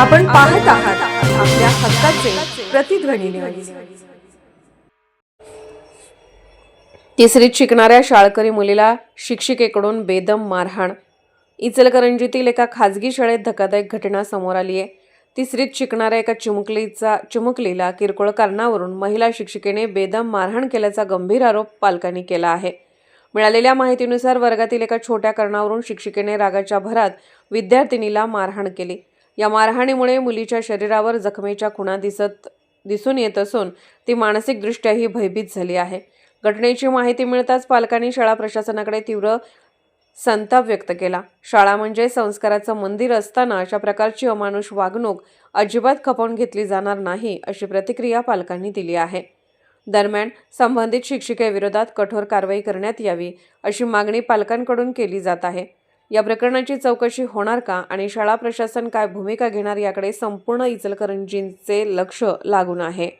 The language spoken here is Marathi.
आपण पाहत आहात आपल्या हक्काचे प्रतिध्वनी न्यूज तिसरीत शिकणाऱ्या शाळकरी मुलीला शिक्षिकेकडून बेदम मारहाण. इचलकरंजीतील एका खाजगी शाळेत धक्कादायक घटना समोर आली आहे. तिसरीत शिकणाऱ्या एका चिमुकलीचा चिमुकलीला किरकोळ कारणावरून महिला शिक्षिकेने बेदम मारहाण केल्याचा गंभीर आरोप पालकांनी केला आहे. मिळालेल्या माहितीनुसार वर्गातील एका छोट्या कारणावरून शिक्षिकेने रागाच्या भरात विद्यार्थिनीला मारहाण केली. या मारहाणीमुळे मुलीच्या शरीरावर जखमेच्या खुणा दिसत दिसून येत असून ती मानसिकदृष्ट्याही भयभीत झाली आहे. घटनेची माहिती मिळताच पालकांनी शाळा प्रशासनाकडे तीव्र संताप व्यक्त केला. शाळा म्हणजे संस्काराचं मंदिर असताना अशा प्रकारची अमानुष वागणूक अजिबात खपवून घेतली जाणार नाही अशी प्रतिक्रिया पालकांनी दिली आहे. दरम्यान संबंधित शिक्षिकेविरोधात कठोर कारवाई करण्यात यावी अशी मागणी पालकांकडून केली जात आहे. या प्रकरणाची चौकशी होणार का आणि शाळा प्रशासन काय भूमिका घेणार याकडे संपूर्ण इचलकरंजींचे लक्ष लागून आहे.